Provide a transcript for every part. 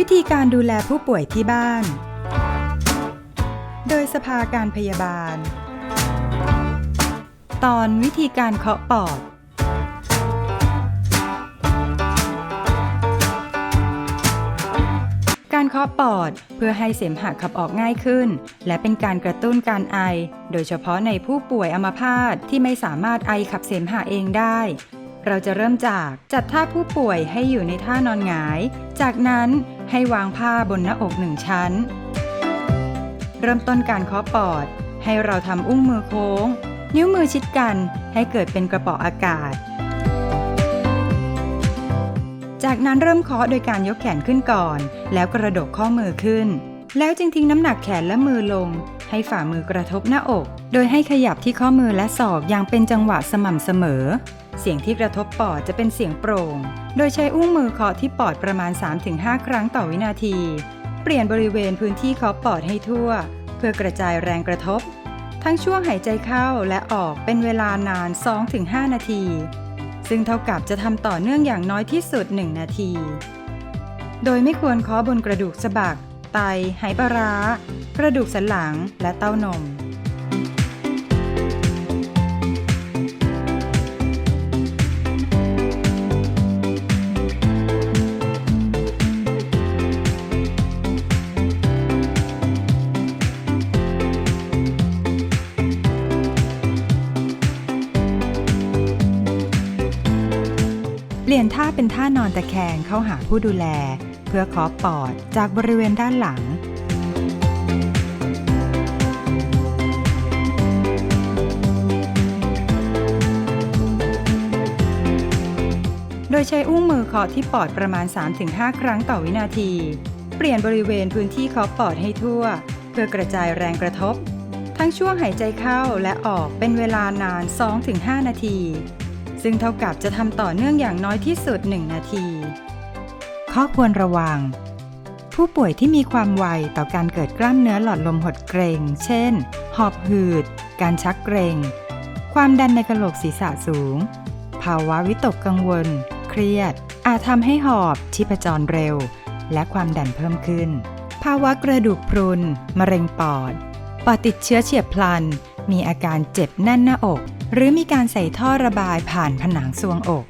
วิธีการดูแลผู้ป่วยที่บ้าน โดยสภาการพยาบาล ตอนวิธีการเคาะปอด การเคาะปอดเพื่อให้เสมหะขับออกง่ายขึ้น และเป็นการกระตุ้นการไอ โดยเฉพาะในผู้ป่วยอัมพาตที่ไม่สามารถไอขับเสมหะเองได้ เราจะเริ่มจากจัดท่าผู้ป่วยให้อยู่ในท่านอนหงาย จากนั้นให้วางผ้าบนหน้าอกหนึ่งชั้น เริ่มต้นการเคาะปอด ให้เราทำอุ้งมือโค้ง นิ้วมือชิดกันให้เกิดเป็นกระป๋ออากาศ จากนั้นเริ่มเคาะโดยการยกแขนขึ้นก่อน แล้วกระดกข้อมือขึ้น แล้วจึงทิ้งน้ำหนักแขนและมือลง ให้ฝ่ามือกระทบหน้าอก โดยให้ขยับที่ข้อมือและศอกอย่างเป็นจังหวะสม่ำเสมอ เสียงที่กระทบปอดจะเป็นเสียงโปร่ง โดยใช้อุ้งมือเคาะที่ปอดประมาณ 3-5 ครั้งต่อวินาที เปลี่ยนบริเวณพื้นที่เคาะปอดให้ทั่ว เพื่อกระจายแรงกระทบ ทั้งช่วงหายใจเข้าและออกเป็นเวลานาน 2-5 นาที ซึ่งเท่ากับจะทำต่อเนื่องอย่างน้อยที่สุด 1 นาที โดยไม่ควรเคาะบนกระดูกสะบัก ไต ไหปลาร้ากระดูกสันหลังและเต้านม ลี่ยนท่าเป็นท่านอนตะแคงเข้าหาผู้ดูแล เพื่อเคาะปอดจากบริเวณด้านหลัง โดยใช้อุ้งมือเคาะที่ปอดประมาณ 3-5 ครั้งต่อวินาที เปลี่ยนบริเวณพื้นที่เคาะปอดให้ทั่ว เพื่อกระจายแรงกระทบ ทั้งช่วงหายใจเข้าและออกเป็นเวลานาน 2-5 นาที ซึ่งเท่ากับจะทำต่อเนื่องอย่างน้อยที่สุด 1 นาที ข้อควรระวัง ผู้ป่วยที่มีความไวต่อการเกิดกล้ามเนื้อหลอดลมหดเกรง เช่น หอบหืด การชักเกรง ความดันในกระโหลกศีรษะสูง ภาวะวิตกกังวล เครียด อาจทำให้หอบ ชีพจรเร็ว และความดันเพิ่มขึ้น ภาวะกระดูกพรุน มะเร็งปอด ปอดติดเชื้อเฉียบพลัน มีอาการเจ็บแน่นหน้าอก หรือมีการใส่ท่อระบายผ่านผนังซวงอก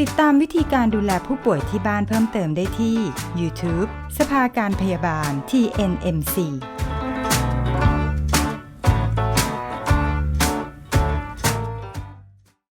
ติดตามวิธีการดูแลผู้ป่วยที่บ้านเพิ่มเติมได้ที่ YouTube สภาการพยาบาล TNMC